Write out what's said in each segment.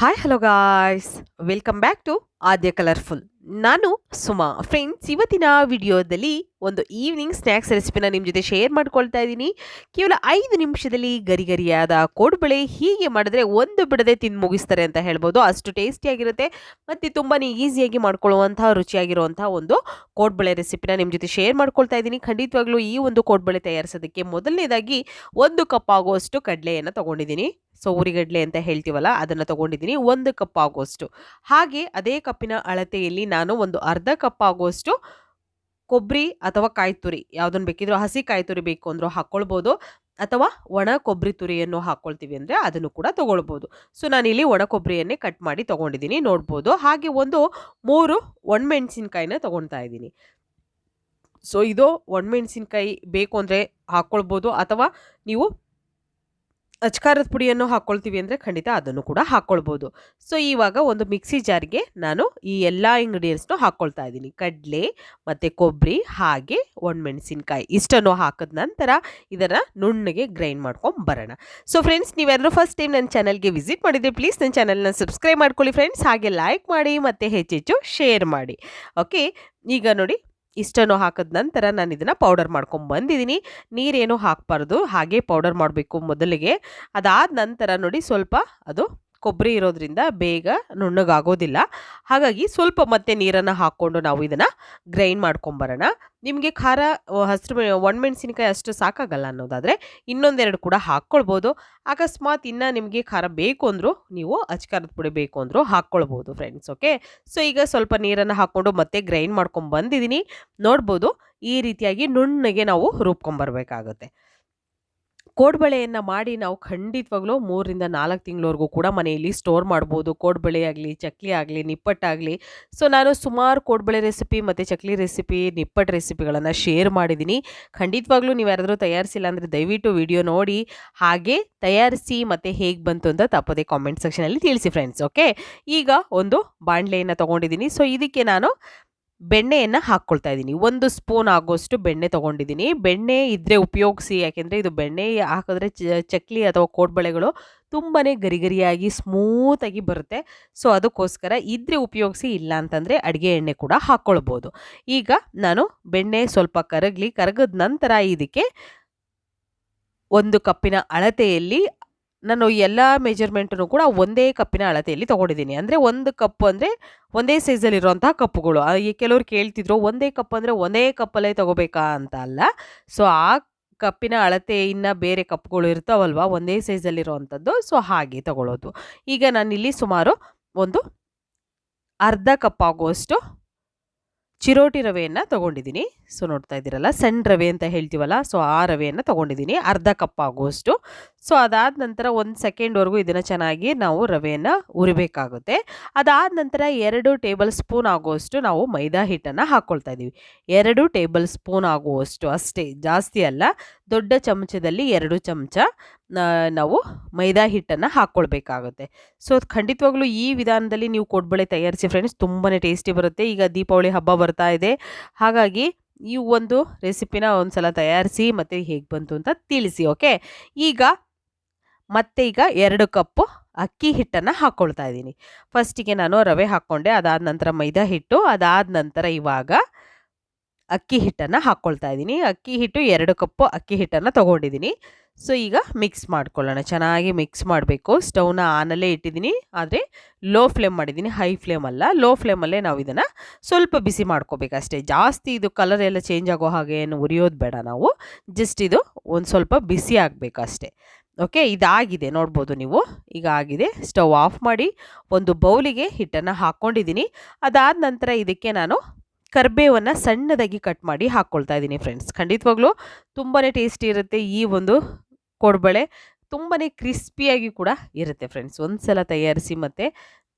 Hi hello guys welcome back to Aadya colourful ನಾನು Suma. Friends ಇವತ್ತಿನ ವಿಡಿಯೋದಲ್ಲಿ ಒಂದು ಈವ್ನಿಂಗ್ ಸ್ನ್ಯಾಕ್ಸ್ ರೆಸಿಪಿನ ನಿಮ್ಮ ಜೊತೆ ಶೇರ್ ಮಾಡ್ಕೊಳ್ತಾ ಇದ್ದೀನಿ. ಕೇವಲ ಐದು ನಿಮಿಷದಲ್ಲಿ ಗರಿ ಗರಿಯಾದ ಕೋಡ್ಬಳೆ ಹೀಗೆ ಮಾಡಿದ್ರೆ ಒಂದು ಬಿಡದೆ ತಿಂದು ಮುಗಿಸ್ತಾರೆ ಅಂತ ಹೇಳ್ಬೋದು. ಅಷ್ಟು ಟೇಸ್ಟಿಯಾಗಿರುತ್ತೆ ಮತ್ತು ತುಂಬಾ ಈಸಿಯಾಗಿ ಮಾಡ್ಕೊಳ್ಳುವಂಥ ರುಚಿಯಾಗಿರುವಂಥ ಒಂದು ಕೋಡ್ಬಳೆ ರೆಸಿಪಿನ ನಿಮ್ಮ ಜೊತೆ ಶೇರ್ ಮಾಡ್ಕೊಳ್ತಾ ಇದ್ದೀನಿ. ಖಂಡಿತವಾಗ್ಲೂ ಈ ಒಂದು ಕೋಡ್ಬಳೆ ತಯಾರಿಸೋದಕ್ಕೆ ಮೊದಲನೇದಾಗಿ ಒಂದು ಕಪ್ ಆಗುವಷ್ಟು ಕಡಲೆಯನ್ನು ತೊಗೊಂಡಿದ್ದೀನಿ. ಸೊ ಉರಿಗಡ್ಲೆ ಅಂತ ಹೇಳ್ತೀವಲ್ಲ, ಅದನ್ನು ತೊಗೊಂಡಿದ್ದೀನಿ, ಒಂದು ಕಪ್ ಆಗೋಷ್ಟು. ಹಾಗೆ ಅದೇ ಕಪ್ಪಿನ ಅಳತೆಯಲ್ಲಿ ನಾನು ಒಂದು ಅರ್ಧ ಕಪ್ ಆಗೋಷ್ಟು ಕೊಬ್ಬರಿ ಅಥವಾ ಕಾಯಿ ತುರಿ ಯಾವುದನ್ನು ಬೇಕಿದ್ರೂ, ಹಸಿ ಕಾಯಿ ತುರಿ ಬೇಕು ಅಂದರೂ ಹಾಕ್ಕೊಳ್ಬೋದು ಅಥವಾ ಒಣ ಕೊಬ್ಬರಿ ತುರಿಯನ್ನು ಹಾಕ್ಕೊಳ್ತೀವಿ ಅಂದರೆ ಅದನ್ನು ಕೂಡ ತೊಗೊಳ್ಬೋದು. ಸೊ, ನಾನಿಲ್ಲಿ ಒಣ ಕೊಬ್ಬರಿಯನ್ನೇ ಕಟ್ ಮಾಡಿ ತೊಗೊಂಡಿದ್ದೀನಿ, ನೋಡ್ಬೋದು. ಹಾಗೆ ಒಂದು ಮೂರು ಒಣಮೆಣಸಿನ್ಕಾಯಿನ ತೊಗೊಳ್ತಾ ಇದ್ದೀನಿ. ಸೊ, ಇದು ಒಣಮೆಣಸಿನ್ಕಾಯಿ ಬೇಕು ಅಂದರೆ ಹಾಕ್ಕೊಳ್ಬೋದು ಅಥವಾ ನೀವು ಅಚ್ಕಾರದ ಪುಡಿಯನ್ನು ಹಾಕ್ಕೊಳ್ತೀವಿ ಅಂದರೆ ಖಂಡಿತ ಅದನ್ನು ಕೂಡ ಹಾಕ್ಕೊಳ್ಬೋದು ಸೊ ಇವಾಗ ಒಂದು ಮಿಕ್ಸಿ ಜಾರ್ಗೆ ನಾನು ಈ ಎಲ್ಲ ಇಂಗ್ರೀಡಿಯೆಂಟ್ಸ್ನು ಹಾಕ್ಕೊಳ್ತಾ ಇದ್ದೀನಿ. ಕಡಲೆ ಮತ್ತು ಕೊಬ್ಬರಿ ಹಾಗೆ ಒಣಮೆಣಸಿನ್ಕಾಯಿ ಇಷ್ಟನ್ನು ಹಾಕಿದ ನಂತರ ಇದನ್ನು ನುಣ್ಣಗೆ ಗ್ರೈಂಡ್ ಮಾಡ್ಕೊಂಡು ಬರೋಣ. ಸೊ ಫ್ರೆಂಡ್ಸ್ ನೀವೆಲ್ಲರೂ ಫಸ್ಟ್ ಟೈಮ್ ನನ್ನ ಚಾನಲ್ಗೆ ವಿಸಿಟ್ ಮಾಡಿದರೆ ಪ್ಲೀಸ್ ನನ್ನ ಚಾನಲ್ನ ಸಬ್ಸ್ಕ್ರೈಬ್ ಮಾಡ್ಕೊಳ್ಳಿ ಫ್ರೆಂಡ್ಸ್ ಹಾಗೆ ಲೈಕ್ ಮಾಡಿ ಮತ್ತು ಹೆಚ್ಚೆಚ್ಚು ಶೇರ್ ಮಾಡಿ. ಓಕೆ ಈಗ ನೋಡಿ ಇಷ್ಟನ್ನು ಹಾಕಿದ ನಂತರ ನಾನು ಇದನ್ನು ಪೌಡರ್ ಮಾಡ್ಕೊಂಡು ಬಂದಿದ್ದೀನಿ. ನೀರೇನು ಹಾಕಬಾರ್ದು, ಹಾಗೆ ಪೌಡರ್ ಮಾಡಬೇಕು ಮೊದಲಿಗೆ. ಅದಾದ ನಂತರ ನೋಡಿ ಸ್ವಲ್ಪ ಅದು ಕೊಬ್ಬರಿ ಇರೋದ್ರಿಂದ ಬೇಗ ನುಣ್ಣಗಾಗೋದಿಲ್ಲ. ಹಾಗಾಗಿ ಸ್ವಲ್ಪ ಮತ್ತೆ ನೀರನ್ನು ಹಾಕ್ಕೊಂಡು ನಾವು ಇದನ್ನು ಗ್ರೈಂಡ್ ಮಾಡ್ಕೊಂಬರೋಣ. ನಿಮಗೆ ಖಾರ ಹಸಿರು, ಒಣಮೆಣಸಿನ್ಕಾಯಿ ಅಷ್ಟು ಸಾಕಾಗಲ್ಲ ಅನ್ನೋದಾದರೆ ಇನ್ನೊಂದೆರಡು ಕೂಡ ಹಾಕ್ಕೊಳ್ಬೋದು. ಅಕಸ್ಮಾತ್ ಇನ್ನು ನಿಮಗೆ ಖಾರ ಬೇಕು ಅಂದರೂ ನೀವು ಅಚ್ಕಾರದ ಪುಡಿ ಬೇಕು ಅಂದರೂ ಹಾಕ್ಕೊಳ್ಬೋದು ಫ್ರೆಂಡ್ಸ್ ಓಕೆ ಸೊ ಈಗ ಸ್ವಲ್ಪ ನೀರನ್ನು ಹಾಕ್ಕೊಂಡು ಮತ್ತೆ ಗ್ರೈಂಡ್ ಮಾಡ್ಕೊಂಡು ಬಂದಿದ್ದೀನಿ ನೋಡ್ಬೋದು ಈ ರೀತಿಯಾಗಿ ನುಣ್ಣಗೆ ನಾವು ರುಬ್ಕೊಂಬರ್ಬೇಕಾಗುತ್ತೆ. ಕೋಡ್ಬಳೆಯನ್ನು ಮಾಡಿ ನಾವು ಖಂಡಿತವಾಗ್ಲೂ ಮೂರರಿಂದ ನಾಲ್ಕು ತಿಂಗಳವರೆಗೂ ಕೂಡ ಮನೆಯಲ್ಲಿ ಸ್ಟೋರ್ ಮಾಡ್ಬೋದು. ಕೋಡ್ಬಳೆ ಆಗಲಿ, ಚಕ್ಲಿ ಆಗಲಿ ನಿಪ್ಪಟ್ಟಾಗಲಿ ಸೊ ನಾನು ಸುಮಾರು ಕೋಡ್ಬಳೆ ರೆಸಿಪಿ ಮತ್ತು ಚಕ್ಲಿ ರೆಸಿಪಿ ನಿಪ್ಪಟ್ಟು ರೆಸಿಪಿಗಳನ್ನು ಶೇರ್ ಮಾಡಿದ್ದೀನಿ ಖಂಡಿತವಾಗ್ಲೂ ನೀವು ಯಾರಾದರೂ ತಯಾರಿಸಿಲ್ಲ ಅಂದರೆ ದಯವಿಟ್ಟು ವಿಡಿಯೋ ನೋಡಿ. ಹಾಗೆ ತಯಾರಿಸಿ ಮತ್ತು ಹೇಗೆ ಬಂತು ಅಂತ ತಪ್ಪದೆ ಕಾಮೆಂಟ್ ಸೆಕ್ಷನಲ್ಲಿ ತಿಳಿಸಿ ಫ್ರೆಂಡ್ಸ್ ಓಕೆ ಈಗ ಒಂದು ಬಾಣಲೆಯನ್ನು ತೊಗೊಂಡಿದ್ದೀನಿ ಸೊ ಇದಕ್ಕೆ ನಾನು ಬೆಣ್ಣೆಯನ್ನು ಹಾಕ್ಕೊಳ್ತಾ ಇದ್ದೀನಿ. ಒಂದು ಸ್ಪೂನ್ ಆಗೋಷ್ಟು ಬೆಣ್ಣೆ ತೊಗೊಂಡಿದ್ದೀನಿ. ಬೆಣ್ಣೆ ಇದ್ದರೆ ಉಪಯೋಗಿಸಿ, ಯಾಕೆಂದರೆ ಇದು ಬೆಣ್ಣೆ ಹಾಕಿದ್ರೆ ಚಕ್ಲಿ ಅಥವಾ ಕೋಡ್ಬಳೆಗಳು ತುಂಬಾ ಗರಿಗರಿಯಾಗಿ ಸ್ಮೂತಾಗಿ ಬರುತ್ತೆ. ಸೊ ಅದಕ್ಕೋಸ್ಕರ ಇದ್ರೆ ಉಪಯೋಗಿಸಿ, ಇಲ್ಲ ಅಂತಂದರೆ ಅಡುಗೆ ಎಣ್ಣೆ ಕೂಡ ಹಾಕ್ಕೊಳ್ಬೋದು ಈಗ ನಾನು ಬೆಣ್ಣೆ ಸ್ವಲ್ಪ ಕರಗಲಿ, ಕರಗದ ನಂತರ ಇದಕ್ಕೆ ಒಂದು ಕಪ್ಪಿನ ಅಳತೆಯಲ್ಲಿ ನಾನು ಎಲ್ಲ ಮೆಜರ್ಮೆಂಟನ್ನು ಕೂಡ ಒಂದೇ ಕಪ್ಪಿನ ಅಳತೆಯಲ್ಲಿ ತೊಗೊಂಡಿದ್ದೀನಿ. ಅಂದರೆ ಒಂದು ಕಪ್ ಅಂದರೆ ಒಂದೇ ಸೈಜಲ್ಲಿರುವಂತಹ ಕಪ್ಪುಗಳು. ಈ ಕೆಲವರು ಕೇಳ್ತಿದ್ರು, ಒಂದೇ ಕಪ್ ಅಂದರೆ ಒಂದೇ ಕಪ್ಪಲ್ಲೇ ತೊಗೋಬೇಕಾ ಅಂತ ಅಲ್ಲ. ಸೊ ಆ ಕಪ್ಪಿನ ಅಳತೆ ಇನ್ನು ಬೇರೆ ಕಪ್ಗಳು ಇರ್ತಾವಲ್ವ, ಒಂದೇ ಸೈಜಲ್ಲಿರುವಂಥದ್ದು ಸೊ ಹಾಗೆ ತಗೊಳ್ಳೋದು ಈಗ ನಾನಿಲ್ಲಿ ಸುಮಾರು ಒಂದು ಅರ್ಧ ಕಪ್ ಆಗುವಷ್ಟು ಚಿರೋಟಿ ರವೆಯನ್ನು ತೊಗೊಂಡಿದ್ದೀನಿ. ಸೊ ನೋಡ್ತಾ ಇದ್ದೀರಲ್ಲ, ಸಣ್ಣ ರವೆ ಅಂತ ಹೇಳ್ತೀವಲ್ಲ ಸೊ ಆ ರವೆಯನ್ನು ತೊಗೊಂಡಿದ್ದೀನಿ. ಅರ್ಧ ಕಪ್ ಆಗುವಷ್ಟು. ಸೊ ಅದಾದ ನಂತರ ಒಂದು ಸೆಕೆಂಡ್ವರೆಗೂ ಇದನ್ನು ಚೆನ್ನಾಗಿ ನಾವು ರವೆಯನ್ನು ಉರಿಬೇಕಾಗುತ್ತೆ ಅದಾದ ನಂತರ ಎರಡು ಟೇಬಲ್ ಸ್ಪೂನ್ ಆಗುವಷ್ಟು ನಾವು ಮೈದಾ ಹಿಟ್ಟನ್ನು ಹಾಕ್ಕೊಳ್ತಾ ಇದ್ದೀವಿ. ಎರಡು ಟೇಬಲ್ ಸ್ಪೂನ್ ಆಗುವಷ್ಟು ಅಷ್ಟೇ, ಜಾಸ್ತಿ ಅಲ್ಲ, ದೊಡ್ಡ ಚಮಚದಲ್ಲಿ ಎರಡು ಚಮಚ. ನಾವು ಮೈದಾ ಹಿಟ್ಟನ್ನು ಹಾಕ್ಕೊಳ್ಬೇಕಾಗುತ್ತೆ ಸೊ ಖಂಡಿತವಾಗ್ಲೂ ಈ ವಿಧಾನದಲ್ಲಿ ನೀವು ಕೊಡ್ಬಳೆ ತಯಾರಿಸಿ ಫ್ರೆಂಡ್ಸ್ ತುಂಬಾ ಟೇಸ್ಟಿ ಬರುತ್ತೆ. ಈಗ ದೀಪಾವಳಿ ಹಬ್ಬ ಬರ್ತಾ ಇದೆ. ಹಾಗಾಗಿ ಈ ಒಂದು ರೆಸಿಪಿನ ಒಂದು ಸಲ ತಯಾರಿಸಿ ಮತ್ತು ಹೇಗೆ ಬಂತು ಅಂತ ತಿಳಿಸಿ ಓಕೆ ಈಗ ಮತ್ತೆ ಈಗ ಎರಡು ಕಪ್ಪು ಅಕ್ಕಿ ಹಿಟ್ಟನ್ನು ಹಾಕ್ಕೊಳ್ತಾ ಇದ್ದೀನಿ. ಫಸ್ಟಿಗೆ ನಾನು ರವೆ ಹಾಕ್ಕೊಂಡೆ, ಅದಾದ ನಂತರ ಮೈದಾ ಹಿಟ್ಟು, ಅದಾದ ನಂತರ ಇವಾಗ ಅಕ್ಕಿ ಹಿಟ್ಟನ್ನು ಹಾಕ್ಕೊಳ್ತಾ ಇದ್ದೀನಿ. ಅಕ್ಕಿ ಹಿಟ್ಟು ಎರಡು ಕಪ್ಪು ಅಕ್ಕಿ ಹಿಟ್ಟನ್ನು ತೊಗೊಂಡಿದ್ದೀನಿ. ಸೊ ಈಗ ಮಿಕ್ಸ್ ಮಾಡ್ಕೊಳ್ಳೋಣ. ಚೆನ್ನಾಗಿ ಮಿಕ್ಸ್ ಮಾಡಬೇಕು. ಸ್ಟವ್ನ ಆನಲ್ಲೇ ಇಟ್ಟಿದ್ದೀನಿ. ಆದರೆ ಲೋ ಫ್ಲೇಮ್ ಮಾಡಿದ್ದೀನಿ. ಹೈ ಫ್ಲೇಮ್ ಅಲ್ಲ. ಲೋ ಫ್ಲೇಮಲ್ಲೇ ನಾವು ಇದನ್ನು ಸ್ವಲ್ಪ ಬಿಸಿ ಮಾಡ್ಕೋಬೇಕಷ್ಟೇ. ಜಾಸ್ತಿ ಇದು ಕಲರ್ ಎಲ್ಲ ಚೇಂಜ್ ಆಗೋ ಹಾಗೆ ಏನು ಉರಿಯೋದು ಬೇಡ ನಾವು. ಜಸ್ಟ್ ಇದು ಒಂದು ಸ್ವಲ್ಪ ಬಿಸಿ ಆಗಬೇಕಷ್ಟೇ. ಓಕೆ ಇದಾಗಿದೆ. ನೋಡ್ಬೋದು ನೀವು. ಈಗ ಆಗಿದೆ. ಸ್ಟವ್ ಆಫ್ ಮಾಡಿ ಒಂದು ಬೌಲಿಗೆ ಹಿಟ್ಟನ್ನು ಹಾಕ್ಕೊಂಡಿದ್ದೀನಿ ಅದಾದ ನಂತರ ಇದಕ್ಕೆ ನಾನು ಕರ್ಬೇವನ್ನು ಸಣ್ಣದಾಗಿ ಕಟ್ ಮಾಡಿ ಹಾಕ್ಕೊಳ್ತಾ ಇದ್ದೀನಿ ಫ್ರೆಂಡ್ಸ್ ಖಂಡಿತವಾಗ್ಲೂ ತುಂಬಾ ಟೇಸ್ಟಿ ಇರುತ್ತೆ ಈ ಒಂದು ಕೊಡ್ಬಳೆ. ತುಂಬಾ ಕ್ರಿಸ್ಪಿಯಾಗಿ ಕೂಡ ಇರುತ್ತೆ ಫ್ರೆಂಡ್ಸ್ ಒಂದು ಸಲ ತಯಾರಿಸಿ ಮತ್ತು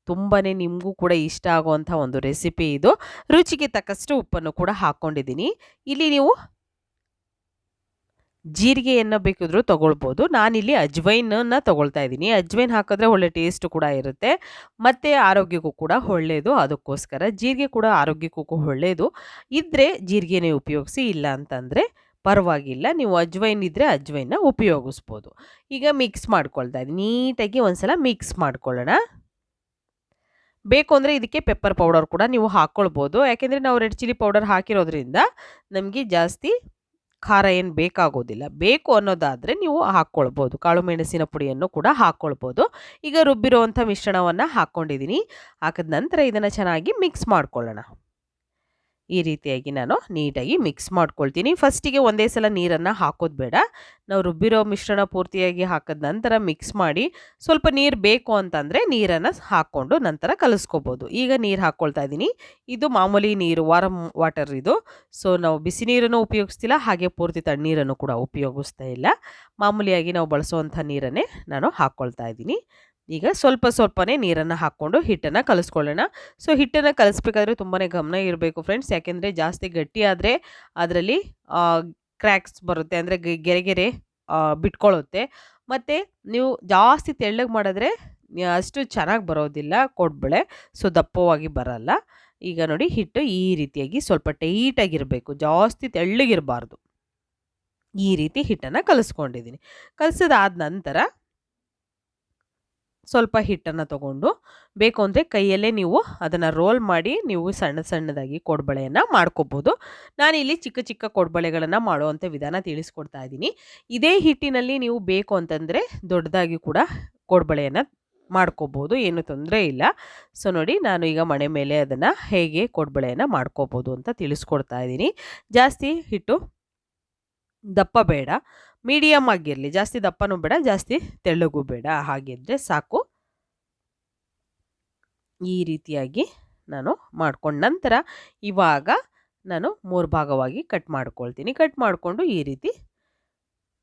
ತುಂಬಾ ನಿಮಗೂ ಕೂಡ ಇಷ್ಟ ಆಗುವಂಥ ಒಂದು ರೆಸಿಪಿ ಇದು. ರುಚಿಗೆ ತಕ್ಕಷ್ಟು ಉಪ್ಪನ್ನು ಕೂಡ ಹಾಕ್ಕೊಂಡಿದ್ದೀನಿ ಇಲ್ಲಿ ನೀವು ಜೀರಿಗೆಯನ್ನು ಬೇಕಿದ್ರೂ ತೊಗೊಳ್ಬೋದು. ನಾನಿಲ್ಲಿ ಅಜ್ವೈನನ್ನು ತೊಗೊಳ್ತಾ ಇದ್ದೀನಿ. ಅಜ್ವೈನ್ ಹಾಕಿದ್ರೆ ಒಳ್ಳೆ ಟೇಸ್ಟ್ ಕೂಡ ಇರುತ್ತೆ. ಮತ್ತು ಆರೋಗ್ಯಕ್ಕೂ ಕೂಡ ಒಳ್ಳೆಯದು ಅದಕ್ಕೋಸ್ಕರ ಜೀರಿಗೆ ಕೂಡ ಆರೋಗ್ಯಕ್ಕೂ ಒಳ್ಳೆಯದು ಇದ್ದರೆ ಜೀರಿಗೆನೇ ಉಪಯೋಗಿಸಿ, ಇಲ್ಲ ಅಂತಂದರೆ ಪರವಾಗಿಲ್ಲ. ನೀವು ಅಜ್ವೈನ್ ಇದ್ದರೆ ಅಜ್ವೈನ ಉಪಯೋಗಿಸ್ಬೋದು. ಈಗ ಮಿಕ್ಸ್ ಮಾಡ್ಕೊಳ್ತಾ ಇದ್ದೀನಿ. ನೀಟಾಗಿ ಒಂದ್ಸಲ ಮಿಕ್ಸ್ ಮಾಡ್ಕೊಳ್ಳೋಣ. ಬೇಕು ಅಂದರೆ ಇದಕ್ಕೆ ಪೆಪ್ಪರ್ ಪೌಡರ್ ಕೂಡ ನೀವು ಹಾಕ್ಕೊಳ್ಬೋದು. ಯಾಕೆಂದರೆ ನಾವು ರೆಡ್ ಚಿಲ್ಲಿ ಪೌಡರ್ ಹಾಕಿರೋದ್ರಿಂದ ನಮಗೆ ಜಾಸ್ತಿ ಖಾರ ಏನು ಬೇಕಾಗೋದಿಲ್ಲ. ಬೇಕು ಅನ್ನೋದಾದರೆ ನೀವು ಹಾಕ್ಕೊಳ್ಬೋದು. ಕಾಳು ಮೆಣಸಿನ ಪುಡಿಯನ್ನು ಕೂಡ ಹಾಕ್ಕೊಳ್ಬೋದು. ಈಗ ರುಬ್ಬಿರುವಂಥ ಮಿಶ್ರಣವನ್ನು ಹಾಕ್ಕೊಂಡಿದ್ದೀನಿ ಹಾಕಿದ ನಂತರ ಇದನ್ನು ಚೆನ್ನಾಗಿ ಮಿಕ್ಸ್ ಮಾಡ್ಕೊಳ್ಳೋಣ. ಈ ರೀತಿಯಾಗಿ ನಾನು ನೀಟಾಗಿ ಮಿಕ್ಸ್ ಮಾಡ್ಕೊಳ್ತೀನಿ. ಫಸ್ಟಿಗೆ ಒಂದೇ ಸಲ ನೀರನ್ನು ಹಾಕೋದು ಬೇಡ. ನಾವು ರುಬ್ಬಿರೋ ಮಿಶ್ರಣ ಪೂರ್ತಿಯಾಗಿ ಹಾಕಿದ ನಂತರ ಮಿಕ್ಸ್ ಮಾಡಿ ಸ್ವಲ್ಪ ನೀರು ಬೇಕು ಅಂತಂದರೆ ನೀರನ್ನು ಹಾಕ್ಕೊಂಡು ನಂತರ ಕಲಿಸ್ಕೋಬೋದು. ಈಗ ನೀರು ಹಾಕ್ಕೊಳ್ತಾ ಇದ್ದೀನಿ ಇದು ಮಾಮೂಲಿ ನೀರು ವಾರಮ್ ವಾಟರ್ ಇದು. ಸೊ, ನಾವು ಬಿಸಿ ನೀರನ್ನು ಉಪಯೋಗಿಸ್ತಿಲ್ಲ, ಹಾಗೆ ಪೂರ್ತಿ ತಣ್ಣೀರನ್ನು ಕೂಡ ಉಪಯೋಗಿಸ್ತಾ ಇಲ್ಲ. ಮಾಮೂಲಿಯಾಗಿ ನಾವು ಬಳಸುವಂಥ ನೀರನ್ನೇ ನಾನು ಹಾಕ್ಕೊಳ್ತಾ ಇದ್ದೀನಿ ಈಗ ಸ್ವಲ್ಪ ಸ್ವಲ್ಪನೇ ನೀರನ್ನು ಹಾಕ್ಕೊಂಡು ಹಿಟ್ಟನ್ನು ಕಲಿಸ್ಕೊಳ್ಳೋಣ. ಸೊ, ಹಿಟ್ಟನ್ನು ಕಲಿಸ್ಬೇಕಾದ್ರೆ ತುಂಬಾ ಗಮನ ಇರಬೇಕು ಫ್ರೆಂಡ್ಸ್ ಯಾಕೆಂದರೆ ಜಾಸ್ತಿ ಗಟ್ಟಿ ಆದರೆ ಅದರಲ್ಲಿ ಕ್ರ್ಯಾಕ್ಸ್ ಬರುತ್ತೆ. ಅಂದರೆ ಗೆರೆ ಗೆರೆ ಬಿಟ್ಕೊಳ್ಳುತ್ತೆ ಮತ್ತು ನೀವು ಜಾಸ್ತಿ ತೆಳ್ಳಗೆ ಮಾಡಿದ್ರೆ ಅಷ್ಟು ಚೆನ್ನಾಗಿ ಬರೋದಿಲ್ಲ ಕೊಡ್ಬಳೆ. ಸೊ, ದಪ್ಪವಾಗಿ ಬರಲ್ಲ. ಈಗ ನೋಡಿ ಹಿಟ್ಟು ಈ ರೀತಿಯಾಗಿ ಸ್ವಲ್ಪ ಟೈಟಾಗಿರಬೇಕು. ಜಾಸ್ತಿ ತೆಳ್ಳಗಿರಬಾರ್ದು. ಈ ರೀತಿ ಹಿಟ್ಟನ್ನು ಕಲಿಸ್ಕೊಂಡಿದ್ದೀನಿ. ಕಲಿಸಿದಾದ ನಂತರ ಸ್ವಲ್ಪ ಹಿಟ್ಟನ್ನು ತಗೊಂಡು ಬೇಕು ಅಂದರೆ ಕೈಯಲ್ಲೇ ನೀವು ಅದನ್ನು ರೋಲ್ ಮಾಡಿ ನೀವು ಸಣ್ಣ ಸಣ್ಣದಾಗಿ ಕೊಡ್ಬಳೆಯನ್ನು ಮಾಡ್ಕೋಬೋದು. ನಾನಿಲ್ಲಿ ಚಿಕ್ಕ ಚಿಕ್ಕ ಕೊಡ್ಬಳೆಗಳನ್ನು ಮಾಡುವಂಥ ವಿಧಾನ ತಿಳಿಸ್ಕೊಡ್ತಾ ಇದ್ದೀನಿ. ಇದೇ ಹಿಟ್ಟಿನಲ್ಲಿ ನೀವು ಬೇಕು ಅಂತಂದರೆ ದೊಡ್ಡದಾಗಿ ಕೂಡ ಕೊಡ್ಬಳೆಯನ್ನು ಮಾಡ್ಕೋಬೋದು, ಏನು ತೊಂದರೆ ಇಲ್ಲ. ಸೊ ನೋಡಿ, ನಾನು ಈಗ ಮನೆ ಮೇಲೆ ಅದನ್ನು ಹೇಗೆ ಕೊಡ್ಬಳೆಯನ್ನು ಮಾಡ್ಕೋಬೋದು ಅಂತ ತಿಳಿಸ್ಕೊಡ್ತಾ ಇದ್ದೀನಿ. ಜಾಸ್ತಿ ಹಿಟ್ಟು ದಪ್ಪ ಬೇಡ. ಮೀಡಿಯಮ್ ಆಗಿರಲಿ, ಜಾಸ್ತಿ ದಪ್ಪನೂ ಬೇಡ, ಜಾಸ್ತಿ ತೆಳ್ಳಗೂ ಬೇಡ ಹಾಗಿದ್ರೆ ಸಾಕು. ಈ ರೀತಿಯಾಗಿ ನಾನು ಮಾಡ್ಕೊಂಡ ನಂತರ ಇವಾಗ ನಾನು ಮೂರು ಭಾಗವಾಗಿ ಕಟ್ ಮಾಡ್ಕೊಳ್ತೀನಿ. ಕಟ್ ಮಾಡಿಕೊಂಡು ಈ ರೀತಿ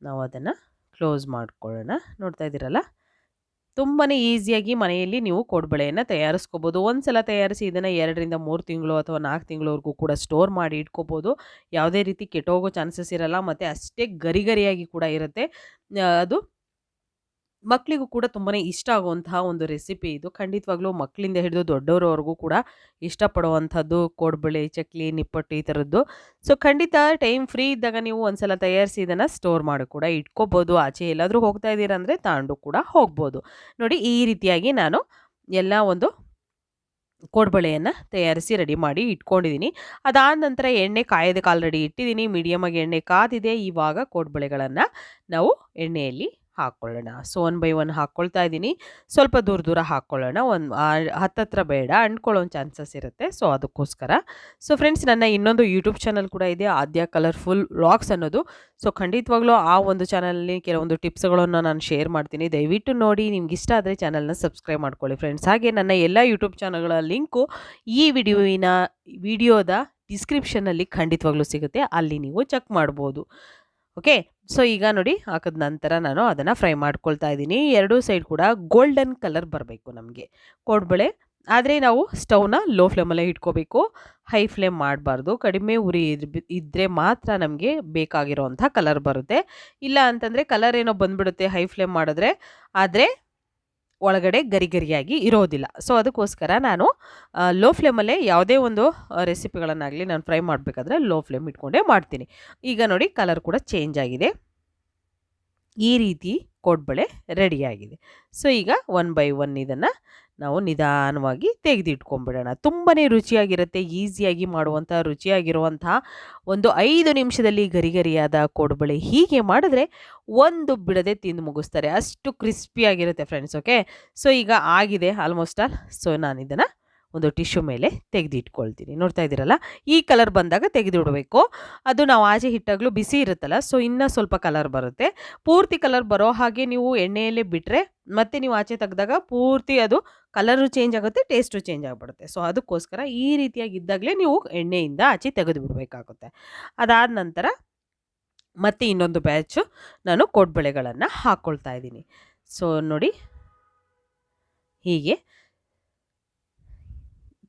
ನಾವು ಅದನ್ನು ಕ್ಲೋಸ್ ಮಾಡ್ಕೊಳ್ಳೋಣ. ನೋಡ್ತಾ ಇದ್ದೀರಲ್ಲ? ತುಂಬಾ ಈಸಿಯಾಗಿ ಮನೆಯಲ್ಲಿ ನೀವು ಕೊಡ್ಬಳೆಯನ್ನು ತಯಾರಿಸ್ಕೋಬೋದು. ಒಂದು ಸಲ ತಯಾರಿಸಿ ಇದನ್ನು ಎರಡರಿಂದ ಮೂರು ತಿಂಗಳು ಅಥವಾ ನಾಲ್ಕು ತಿಂಗಳವರೆಗೂ ಕೂಡ ಸ್ಟೋರ್ ಮಾಡಿ ಇಟ್ಕೋಬೋದು. ಯಾವುದೇ ರೀತಿ ಕೆಟ್ಟೋಗೋ ಚಾನ್ಸಸ್ ಇರಲ್ಲ, ಮತ್ತು ಅಷ್ಟೇ ಗರಿ ಗರಿಯಾಗಿ ಕೂಡ ಇರುತ್ತೆ. ಅದು ಮಕ್ಕಳಿಗೂ ಕೂಡ ತುಂಬಾ ಇಷ್ಟ ಆಗುವಂತಹ ಒಂದು ರೆಸಿಪಿ ಇದು. ಖಂಡಿತವಾಗ್ಲೂ ಮಕ್ಕಳಿಂದ ಹಿಡಿದು ದೊಡ್ಡವರವರೆಗೂ ಕೂಡ ಇಷ್ಟಪಡುವಂಥದ್ದು ಕೋಡ್ಬಳೆ, ಚಕ್ಲಿ, ನಿಪ್ಪಟ್ಟು ಈ ಥರದ್ದು. ಸೊ, ಖಂಡಿತ ಟೈಮ್ ಫ್ರೀ ಇದ್ದಾಗ ನೀವು ಒಂದ್ಸಲ ತಯಾರಿಸಿ ಇದನ್ನು ಸ್ಟೋರ್ ಮಾಡಿ ಕೂಡ ಇಟ್ಕೋಬೋದು. ಆಚೆ ಎಲ್ಲಾದರೂ ಹೋಗ್ತಾ ಇದ್ದೀರಂದರೆ ತಾಂಡು ಕೂಡ ಹೋಗ್ಬೋದು. ನೋಡಿ ಈ ರೀತಿಯಾಗಿ ನಾನು ಎಲ್ಲ ಒಂದು ಕೋಡ್ಬಳೆಯನ್ನು ತಯಾರಿಸಿ ರೆಡಿ ಮಾಡಿ ಇಟ್ಕೊಂಡಿದ್ದೀನಿ. ಅದಾದ ನಂತರ ಎಣ್ಣೆ ಕಾಯೋದಕ್ಕೆ ಆಲ್ರೆಡಿ ಇಟ್ಟಿದ್ದೀನಿ. ಮೀಡಿಯಮಾಗಿ ಎಣ್ಣೆ ಕಾದಿದೆ. ಇವಾಗ ಕೋಡ್ಬಳೆಗಳನ್ನು ನಾವು ಎಣ್ಣೆಯಲ್ಲಿ ಹಾಕ್ಕೊಳ್ಳೋಣ ಸೊ ಒನ್ ಬೈ ಒನ್ ಹಾಕ್ಕೊಳ್ತಾ ಇದ್ದೀನಿ. ಸ್ವಲ್ಪ ದೂರ ದೂರ ಹಾಕ್ಕೊಳ್ಳೋಣ ಒಂದು ಹತ್ತತ್ರ ಬೇಡ ಅಂಡ್ಕೊಳ್ಳೋ ಚಾನ್ಸಸ್ ಇರುತ್ತೆ. ಸೊ ಅದಕ್ಕೋಸ್ಕರ. ಸೊ ಫ್ರೆಂಡ್ಸ್ ನನ್ನ ಇನ್ನೊಂದು ಯೂಟ್ಯೂಬ್ ಚಾನಲ್ ಕೂಡ ಇದೆ. ಆದ್ಯ ಕಲರ್ಫುಲ್ ವ್ಲಾಗ್ಸ್ ಅನ್ನೋದು. ಸೊ ಖಂಡಿತವಾಗ್ಲೂ ಆ ಒಂದು ಚಾನಲಲ್ಲಿ ಕೆಲವೊಂದು ಟಿಪ್ಸ್ಗಳನ್ನು ನಾನು ಶೇರ್ ಮಾಡ್ತೀನಿ. ದಯವಿಟ್ಟು ನೋಡಿ. ನಿಮ್ಗೆ ಇಷ್ಟ ಆದರೆ ಚಾನಲ್ನ ಸಬ್ಸ್ಕ್ರೈಬ್ ಮಾಡ್ಕೊಳ್ಳಿ ಫ್ರೆಂಡ್ಸ್ ಹಾಗೆ ನನ್ನ ಎಲ್ಲ ಯೂಟ್ಯೂಬ್ ಚಾನಲ್ಗಳ ಲಿಂಕು ಈ ವಿಡಿಯೋವಿನ, ವಿಡಿಯೋದ ಡಿಸ್ಕ್ರಿಪ್ಷನಲ್ಲಿ ಖಂಡಿತವಾಗ್ಲೂ ಸಿಗುತ್ತೆ. ಅಲ್ಲಿ ನೀವು ಚೆಕ್ ಮಾಡ್ಬೋದು. ಓಕೆ ಸೊ ಈಗ ನೋಡಿ ಹಾಕಿದ ನಂತರ ನಾನು ಅದನ್ನು ಫ್ರೈ ಮಾಡ್ಕೊಳ್ತಾ ಇದ್ದೀನಿ. ಎರಡೂ ಸೈಡ್ ಕೂಡ ಗೋಲ್ಡನ್ ಕಲರ್ ಬರಬೇಕು ನಮಗೆ. ಕೋಡ್ಬಳೆ, ಆದರೆ ನಾವು ಸ್ಟವ್ನ ಲೋ ಫ್ಲೇಮಲ್ಲೇ ಇಟ್ಕೋಬೇಕು. ಹೈ ಫ್ಲೇಮ್ ಮಾಡಬಾರ್ದು. ಕಡಿಮೆ ಉರಿ ಇದ್ದರೆ ಮಾತ್ರ ನಮಗೆ ಬೇಕಾಗಿರೋವಂಥ ಕಲರ್ ಬರುತ್ತೆ. ಇಲ್ಲ ಅಂತಂದರೆ ಕಲರ್ ಏನೋ ಬಂದುಬಿಡುತ್ತೆ ಹೈ ಫ್ಲೇಮ್ ಮಾಡಿದ್ರೆ, ಆದರೆ ಒಳಗಡೆ ಗರಿಗರಿಯಾಗಿ ಇರೋದಿಲ್ಲ. ಸೊ ಅದಕ್ಕೋಸ್ಕರ ನಾನು ಲೋ ಫ್ಲೇಮಲ್ಲೇ ಯಾವುದೇ ಒಂದು ರೆಸಿಪಿಗಳನ್ನಾಗಲಿ ನಾನು ಫ್ರೈ ಮಾಡಬೇಕಾದ್ರೆ ಲೋ ಫ್ಲೇಮ್ ಇಟ್ಕೊಂಡೇ ಮಾಡ್ತೀನಿ. ಈಗ ನೋಡಿ ಕಲರ್ ಕೂಡ ಚೇಂಜ್ ಆಗಿದೆ. ಈ ರೀತಿ ಕೋಡ್ಬಳೆ ರೆಡಿಯಾಗಿದೆ ಸೊ ಈಗ ಒನ್ ಬೈ ಒನ್ ಇದನ್ನು ನಾವು ನಿಧಾನವಾಗಿ ತೆಗೆದಿಟ್ಕೊಂಡ್ಬಿಡೋಣ ತುಂಬಾ ರುಚಿಯಾಗಿರುತ್ತೆ, ಈಸಿಯಾಗಿ ಮಾಡುವಂಥ, ರುಚಿಯಾಗಿರುವಂಥ ಒಂದು ಐದು ನಿಮಿಷದಲ್ಲಿ ಗರಿಗರಿಯಾದ ಕೊಡುಬಳೆ. ಹೀಗೆ ಮಾಡಿದ್ರೆ ಒಂದು ಬಿಡದೆ ತಿಂದು ಮುಗಿಸ್ತಾರೆ. ಅಷ್ಟು ಕ್ರಿಸ್ಪಿಯಾಗಿರುತ್ತೆ ಫ್ರೆಂಡ್ಸ್, ಓಕೆ? ಸೊ, ಈಗ ಆಗಿದೆ ಆಲ್ಮೋಸ್ಟ್ ಆಲ್. ಸೊ ನಾನು ಇದನ್ನು ಒಂದು ಟಿಶ್ಯೂ ಮೇಲೆ ತೆಗೆದಿಟ್ಕೊಳ್ತೀನಿ. ನೋಡ್ತಾ ಇದ್ದೀರಲ್ಲ? ಈ ಕಲರ್ ಬಂದಾಗ ತೆಗೆದಿಡಬೇಕು. ಅದು ನಾವು ಆಚೆ ಹಿಟ್ಟಾಗಲೂ ಬಿಸಿ ಇರುತ್ತಲ್ಲ ಸೊ ಇನ್ನೂ ಸ್ವಲ್ಪ ಕಲರ್ ಬರುತ್ತೆ. ಪೂರ್ತಿ ಕಲರ್ ಬರೋ ಹಾಗೆ ನೀವು ಎಣ್ಣೆಯಲ್ಲೇ ಬಿಟ್ಟರೆ ಮತ್ತೆ ನೀವು ಆಚೆ ತೆಗೆದಾಗ ಪೂರ್ತಿ ಅದು ಕಲರು ಚೇಂಜ್ ಆಗುತ್ತೆ ಟೇಸ್ಟು ಚೇಂಜ್ ಆಗಿಬಿಡುತ್ತೆ. ಸೊ ಅದಕ್ಕೋಸ್ಕರ ಈ ರೀತಿಯಾಗಿದ್ದಾಗಲೇ ನೀವು ಎಣ್ಣೆಯಿಂದ ಆಚೆ ತೆಗೆದು ಬಿಡಬೇಕಾಗುತ್ತೆ ಅದಾದ ನಂತರ ಮತ್ತೆ ಇನ್ನೊಂದು ಬ್ಯಾಚು ನಾನು ಕೋಡ್ಬಳೆಗಳನ್ನು ಹಾಕ್ಕೊಳ್ತಾ ಇದ್ದೀನಿ. ಸೊ ನೋಡಿ, ಹೀಗೆ.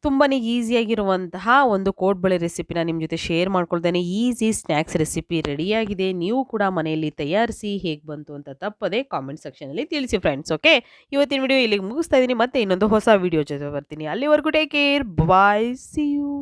ತುಂಬಾ ಈಸಿಯಾಗಿರುವಂತಹ ಒಂದು ಕೋಡ್ಬಳೆ ರೆಸಿಪಿನ ನಿಮ್ಮ ಜೊತೆ ಶೇರ್ ಮಾಡ್ಕೊಳ್ತೇನೆ. ಈಸಿ ಸ್ನ್ಯಾಕ್ಸ್ ರೆಸಿಪಿ ರೆಡಿಯಾಗಿದೆ ನೀವು ಕೂಡ ಮನೆಯಲ್ಲಿ ತಯಾರಿಸಿ ಹೇಗೆ ಬಂತು ಅಂತ ತಪ್ಪದೆ ಕಾಮೆಂಟ್ ಸೆಕ್ಷನಲ್ಲಿ ತಿಳಿಸಿ ಫ್ರೆಂಡ್ಸ್ ಓಕೆ ಇವತ್ತಿನ ವಿಡಿಯೋ ಇಲ್ಲಿಗೆ ಮುಗಿಸ್ತಾ ಇದ್ದೀನಿ. ಮತ್ತೆ ಇನ್ನೊಂದು ಹೊಸ ವಿಡಿಯೋ ಜೊತೆ ಬರ್ತೀನಿ. ಅಲ್ಲಿವರೆಗೂ take care bye see you